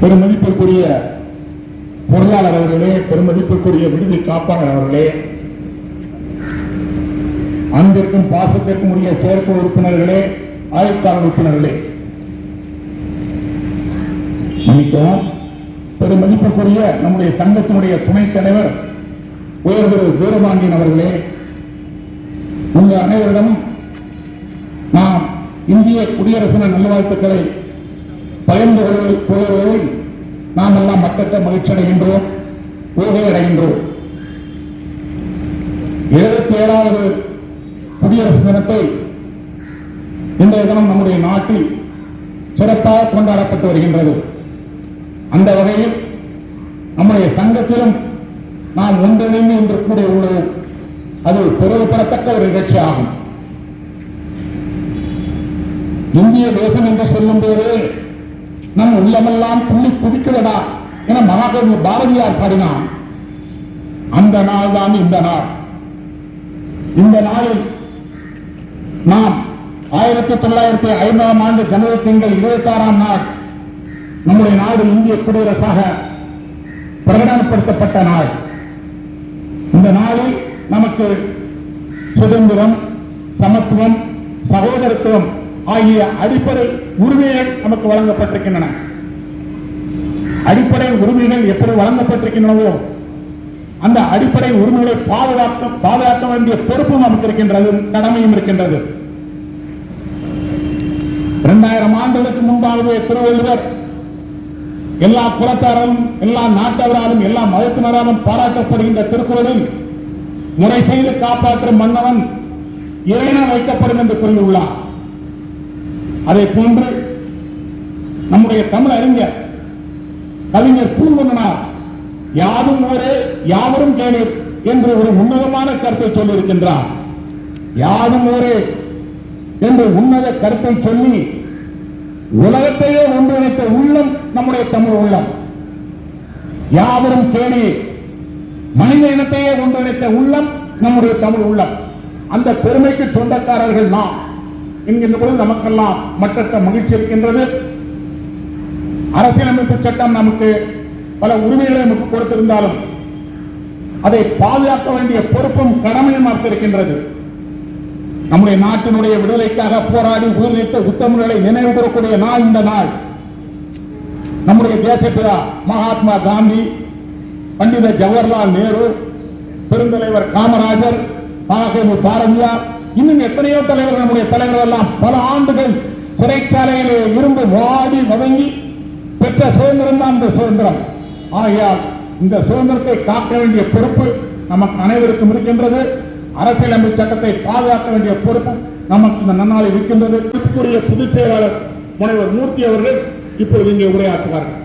பெருமதிப்பிற்குரிய பொருளாளர் அவர்களே பெருமதிப்பிற்குரிய விடுதி காப்பாளர் அவர்களே அன்பிற்கும் பாசத்திற்கும் உரிய செயற்குழு உறுப்பினர்களே ஆயத்தாளர் உறுப்பினர்களே. மன்னிக்கவும் பெருமதிப்புக்குரிய நம்முடைய சங்கத்தினுடைய துணைத் தலைவர் உயர்திரு வீரபாண்டியன் அவர்களே உங்கள் அனைவரிடமும் நாம் இந்திய குடியரசின் நல்வாழ்த்துக்களை பகிர்ந்து கொள்வதில் புகழ்வதில் நாம் எல்லாம் மக்கள்கிட்ட மகிழ்ச்சி அடைகின்றோம் ஊகை அடைகின்றோம். எழுபத்தி ஏழாவது குடியரசு தினத்தை இன்றைய தினம் நம்முடைய நாட்டில் சிறப்பாக கொண்டாடப்பட்டு வருகின்றது. அந்த வகையில் நம்முடைய சங்கத்திலும் நாம் ஒன்றிணைந்து இன்று கூட உள்ளது. அது பெருமைப்படத்தக்க ஒரு நிகழ்ச்சி ஆகும் இந்திய தேசம் என்று சொல்லும் போதே நம் உள்ளமெல்லாம் துள்ளி குதிக்கிறதா என மகாகவி பாரதியார் பாடினான். அந்த நாள் தான் இந்த நாள். இந்த நாளில் நாம் ஆயிரத்தி தொள்ளாயிரத்தி ஐம்பதாம் ஆண்டு ஜனவரி திங்கள் இருபத்தி ஆறாம் நாள் நம்முடைய நாடு இந்திய குடியரசாக பிரகடனப்படுத்தப்பட்ட நாள். இந்த நாளில் நமக்கு சுதந்திரம் சமத்துவம் சகோதரத்துவம் ஆகிய அடிப்படை உரிமைகள் நமக்கு வழங்கப்பட்டிருக்கின்றன. அடிப்படை உரிமைகள் எப்படி வழங்கப்பட்டிருக்கின்றனவோ அந்த அடிப்படை உரிமைகளை பாதுகாக்க பாதுகாக்க வேண்டிய பொறுப்பும் நமக்கு இருக்கின்றது கடமையும் இருக்கின்றது. இரண்டாயிரம் ஆண்டுகளுக்கு முன்பாகவே திருவள்ளுவர் எல்லா குலத்தாரும் எல்லா நாட்டவராலும் எல்லா மதத்தினராலும் பாராட்டப்படுகின்ற திருக்குறளில் முறை செய்து காப்பாற்றும் மன்னவன் இறைன வைக்கப்படும் என்று கூறியுள்ளார். அதை போன்று நம்முடைய தமிழ் அறிஞர் கவிஞர் பூங்குன்றனார் யாதும் ஊரே யாவரும் கேளீர் என்று ஒரு உன்னதமான கருத்தை சொல்லியிருக்கின்றார். யாதும் ஊரே என்று உன்னத கருத்தை சொல்லி உலகத்தையே ஒன்றிணைத்த உள்ளம் நம்முடைய தமிழ் உள்ளம். யாவரும் கேளி மனித இனத்தையே ஒன்றிணைத்த உள்ளம் நம்முடைய தமிழ் உள்ளம். அந்த பெருமைக்கு சொந்தக்காரர்கள் நாம். என்கின்ற பொழுது நமக்கெல்லாம் மற்றற்ற மகிழ்ச்சி இருக்கின்றது அரசியலமைப்பு சட்டம் நமக்கு பல உரிமைகளை நமக்கு கொடுத்திருந்தாலும் அதை பாதுகாக்க வேண்டிய பொறுப்பும் கடமையும் இருக்கின்றது நம்முடைய நாட்டினுடைய விடுதலைக்காக போராடி உயிர் நீத்த உத்தமர்களை நினைவு கூறக்கூடிய நாள் இந்த நாள். நம்முடைய தேசப்பிதா மகாத்மா காந்தி பண்டித ஜவஹர்லால் நேரு பெருந்தலைவர் காமராஜர் பாரதியார் இன்னும் எத்தனையோ தலைவர்கள் நம்முடைய தலைவர் எல்லாம் பல ஆண்டுகள் சிறைச்சாலையில் இருந்து வாடி வதங்கி பெற்ற சுதந்திரம் தான் இந்த சுதந்திரம். ஆகையால் இந்த சுதந்திரத்தை காக்க வேண்டிய பொறுப்பு நமக்கு அனைவருக்கும் இருக்கின்றது. அரசியலமைப்பு சட்டத்தை பாதுகாக்க வேண்டிய பொறுப்பு நமக்கு இந்த நன்னாளில் இருக்கின்றது. கூடிய பொதுச் செயலாளர் முனைவர் மூர்த்தி அவர்கள் இப்பொழுது இங்கே உரையாற்றுவார்கள்.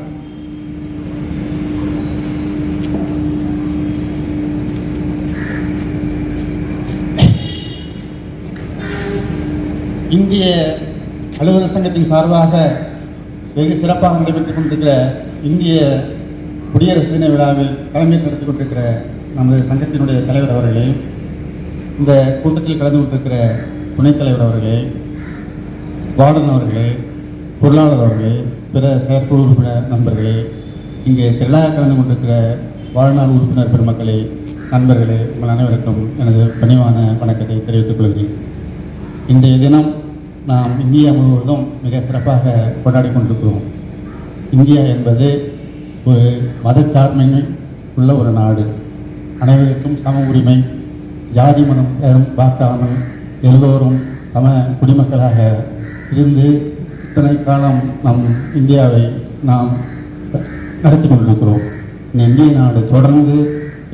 இந்திய அலுவலர் சங்கத்தின் சார்பாக வெகு சிறப்பாக நடைபெற்றுக் கொண்டிருக்கிற இந்திய குடியரசு தின விழாவில் தலைமை நடத்தி கொண்டிருக்கிற நமது சங்கத்தினுடைய தலைவர் அவர்களே இந்த கூட்டத்தில் கலந்து கொண்டிருக்கிற துணைத் தலைவர் அவர்களே வார்டன் அவர்களே பொருளாளர் அவர்களே பிற செயற்குழு உறுப்பினர் நண்பர்களே இங்கே திரளாக கலந்து கொண்டிருக்கிற வாழ்நாள் உறுப்பினர் பெருமக்களே நண்பர்களே உங்கள் அனைவருக்கும் எனது பணிவான வணக்கத்தை தெரிவித்துக் கொள்கிறேன். இன்றைய தினம் நாம் இந்தியா முழுவதும் மிக சிறப்பாக கொண்டாடி கொண்டிருக்கிறோம். இந்தியா என்பது ஒரு மதச்சார்மைமை உள்ள ஒரு நாடு. அனைவருக்கும் சம உரிமை ஜாதி மனம் பேதம் பார்க்காமல் எல்லோரும் சம குடிமக்களாக இருந்து இத்தனை காலம் நம் இந்தியாவை நாம் நடத்தி கொண்டிருக்கிறோம். இந்த இந்திய நாடு தொடர்ந்து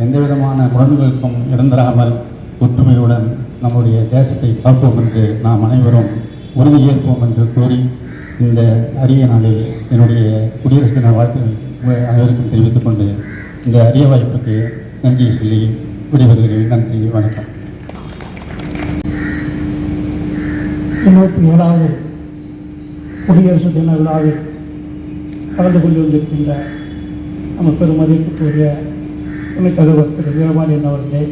எந்த விதமான முரண்களுக்கும் இடந்தராமல் ஒற்றுமையுடன் நம்முடைய தேசத்தை காப்போம் என்று நாம் அனைவரும் உறுதியேற்போம் என்று கூறி இந்த அரிய நாளில் என்னுடைய குடியரசு தின வாழ்த்துக்கள் அனைவருக்கும் தெரிவித்துக் கொண்டு இந்த அரிய வாய்ப்புக்கு நன்றியை சொல்லி விடைபெறுகிறேன் நன்றி வணக்கம். இருபத்தி ஏழாவது குடியரசு தின விழாவில் கலந்து கொண்டிருக்கின்ற நம்ம பெருமதிப்புக்குரிய துணைத் தலைவர் திரு வீரபாண்டியன் அவர்களே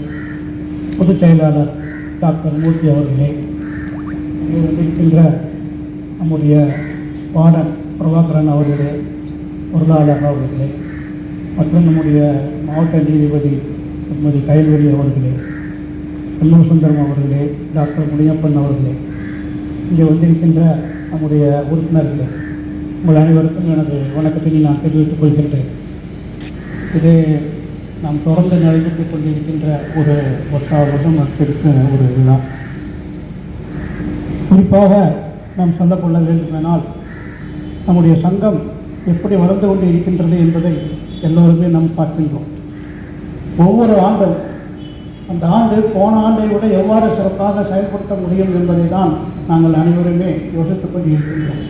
பொதுச் செயலாளர் டாக்டர் மூர்த்தி அவர்களே இங்கே வந்திருக்கின்ற நம்முடைய பாடல் பிரபாகரன் அவர்களே பொருளாளர் அவர்களே மற்றும் நம்முடைய மாவட்ட நீதிபதி திருமதி கயல்வெளி அவர்களே கண்ணூர் சுந்தரம் அவர்களே டாக்டர் முனியப்பன் அவர்களே இங்கே வந்திருக்கின்ற நம்முடைய உறுப்பினர்களே உங்கள் அனைவருக்கும் எனது வணக்கத்தினை நான் தெரிவித்துக் கொள்கின்றேன். இது நாம் தொடர்ந்து நடைபெற்றுக் கொண்டிருக்கின்ற ஒரு வருஷா வருடம் நடத்திருக்கிற ஒரு விழா. குறிப்பாக நாம் சொல்லக்கொள்ள வேண்டுமானால் நம்முடைய சங்கம் எப்படி வளர்ந்து கொண்டு இருக்கின்றது என்பதை எல்லோருமே நாம் பார்க்கின்றோம். ஒவ்வொரு ஆண்டும் அந்த ஆண்டு போன ஆண்டை விட எவ்வாறு சிறப்பாக செயல்படுத்த முடியும் என்பதை தான் நாங்கள் அனைவருமே யோசித்துக் கொண்டு இருக்கின்றோம்.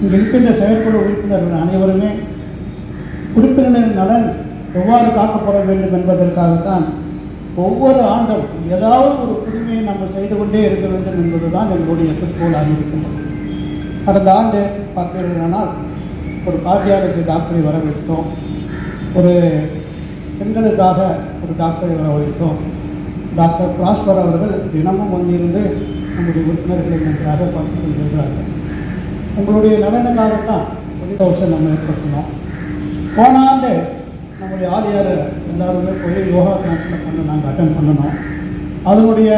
இங்கே இருக்கின்ற செயற்குழு உறுப்பினர்கள் அனைவருமே உறுப்பினரின் நலன் எவ்வாறு காக்கப்பட வேண்டும் என்பதற்காகத்தான் ஒவ்வொரு ஆண்டும் ஏதாவது ஒரு புதுமையை நம்ம செய்து கொண்டே இருக்க வேண்டும் என்பதுதான் எங்களுடைய குறிக்கோளாக இருக்கின்றது. கடந்த ஆண்டு பார்த்தீர்களானால் ஒரு கார்டியாலஜி டாக்டரை வரவேற்றோம் ஒரு பெண்களுக்காக ஒரு டாக்டரை வரவழைத்தோம். டாக்டர் பிராஸ்பர் அவர்கள் தினமும் வந்திருந்து நம்முடைய உறுப்பினர்களை நன்றாக பார்த்து கொண்டிருக்கிறார்கள். உங்களுடைய நலனுக்காகத்தான் புதிய வருஷம் நம்ம ஏற்படுத்தினோம். போன ஆண்டு நம்முடைய ஆலியார் எல்லாருமே போய் யோகா கிளாஸில் பண்ண நாங்கள் அட்டன் பண்ணணும் அதனுடைய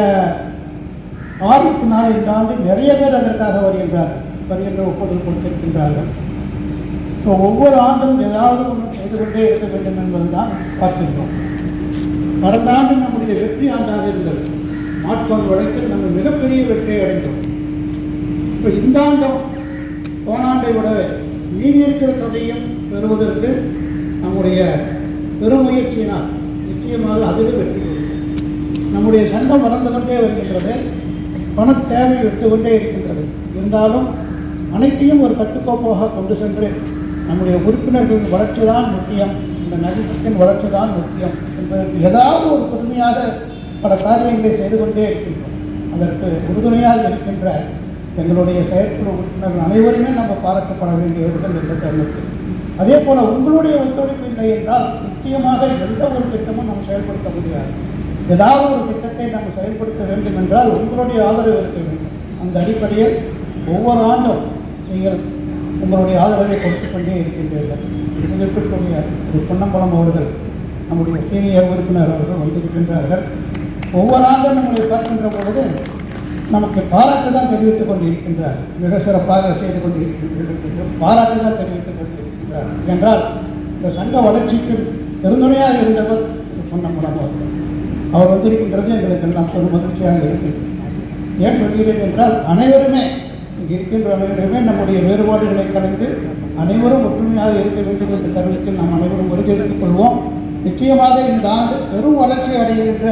ஆர்வத்தினால் இந்த ஆண்டு நிறைய பேர் அதற்காக வருகின்றார்கள். வருகின்ற ஒப்புதல் கொடுத்திருக்கின்றார்கள். ஸோ ஒவ்வொரு ஆண்டும் ஏதாவது ஒன்று செய்து கொண்டே இருக்க வேண்டும் என்பது தான் பார்க்கின்றோம். கடந்த ஆண்டு நம்முடைய வெற்றி ஆண்டாக இருந்தது. மாட்கொண்டு வழக்கில் நம்ம மிகப்பெரிய வெற்றியை அடைந்தோம். இப்போ இந்த ஆண்டும் போன ஆண்டை விட மீதி இருக்கிற தொகையும் பெறுவதற்கு நம்முடைய பெரும் முயற்சியினால் நிச்சயமாக அதுவே வெற்றி நம்முடைய சங்கம் வளர்ந்து கொண்டே வருகின்றது. பண தேவை விட்டு கொண்டே இருக்கின்றது. இருந்தாலும் அனைத்தையும் ஒரு கட்டுக்கோப்பாக கொண்டு சென்று நம்முடைய உறுப்பினர்களின் வளர்ச்சி தான் முக்கியம். இந்த நகரத்தின் வளர்ச்சி தான் முக்கியம் என்பதற்கு ஏதாவது ஒரு புதுமையாக பல காரியங்களை செய்து கொண்டே இருக்கின்றோம். அதற்கு உறுதுணையாக இருக்கின்ற எங்களுடைய செயற்குழு உறுப்பினர்கள் அனைவருமே நம்ம பாராட்டப்பட வேண்டியவர்கள் இந்த தருணத்தில் அதே போல உங்களுடைய ஒத்துழைப்பு இல்லை என்றால் நிச்சயமாக எந்த ஒரு திட்டமும் நம்ம செயல்படுத்த முடியாது. ஏதாவது ஒரு திட்டத்தை நம்ம செயல்படுத்த வேண்டும் என்றால் உங்களுடைய ஆதரவு இருக்க வேண்டும். அந்த அடிப்படையில் ஒவ்வொரு ஆண்டும் நீங்கள் உங்களுடைய ஆதரவை கொடுத்து கொண்டே இருக்கின்றீர்கள். இருக்கக்கூடிய திரு பொன்னம்பலம் அவர்கள் நம்முடைய சீனியர் உறுப்பினர் அவர்கள் வந்திருக்கின்றார்கள். ஒவ்வொரு ஆண்டும் நம்மளை பார்க்கின்ற பொழுது நமக்கு பாராட்டு தான் தெரிவித்துக் கொண்டு இருக்கின்றார் மிக சிறப்பாக செய்து கொண்டு இருக்கின்றீர்கள் என்று பாராட்டு தான் தெரிவித்துக் கொண்டு இருக்கிறார் என்றால் இந்த சங்க வளர்ச்சிக்கு பெருந்துணையாக இருந்தவர் சொன்ன பொன்னம்பலம் அவர்கள் அவர் வந்திருக்கின்றது எங்களுக்கு எல்லாம் ஒரு மகிழ்ச்சியாக இருக்கிறது. ஏன் சொல்கிறேன் என்றால் அனைவருமே இங்கே இருக்கின்ற அனைவருமே நம்முடைய வேறுபாடுகளை கலைந்து அனைவரும் ஒற்றுமையாக இருக்க வேண்டும் என்ற தருணத்தில் நாம் அனைவரும் உறுதியெடுத்துக் கொள்வோம். நிச்சயமாக இந்த ஆண்டு பெரும் வளர்ச்சி அடைகின்ற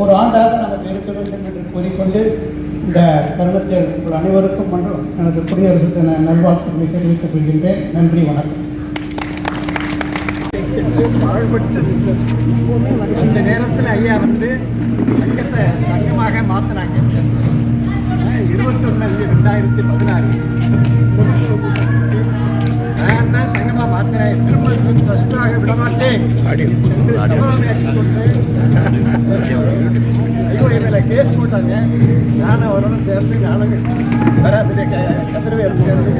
ஒரு ஆண்டாக நமக்கு இருக்க வேண்டும் என்று கூறிக்கொண்டு இந்த தருணத்தில் உங்கள் அனைவருக்கும் மற்றும் எனது குடியரசு தின நல்வாழ்த்துக்களை தெரிவித்துக் கொள்கின்றேன். நன்றி வணக்கம். பாழ்பட்டு இருந்தது அந்த நேரத்தில் ஐயா வந்து சங்கத்தை சங்கமாக மாற்றினாங்க இருபத்தொன்னு அஞ்சு ரெண்டாயிரத்தி பதினாறு. நான் தான் சங்கமாக மாற்றினேன் திரும்ப ட்ரஸ்டாக விடமாட்டேன். என்று சபதம் ஏற்றுக்கொண்டு ஐயோ மேலே கேஸ் போட்டாங்க. நானும் அவரோட சேர்ந்து நானும் பேராசிரியர் க- கதிரவேல் சேர்ந்து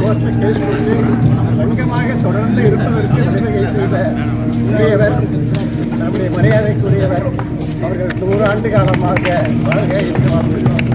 கோர்ட்டில் கேஸ் போட்டு தொடர்ந்து இருப்பதற்கு வழிவகை செய்த உரியவர் நம்முடைய மரியாதைக்குரியவர் அவர்கள் நூறாண்டு காலமாக வாழ்க என்று வாழ்த்துகிறோம்.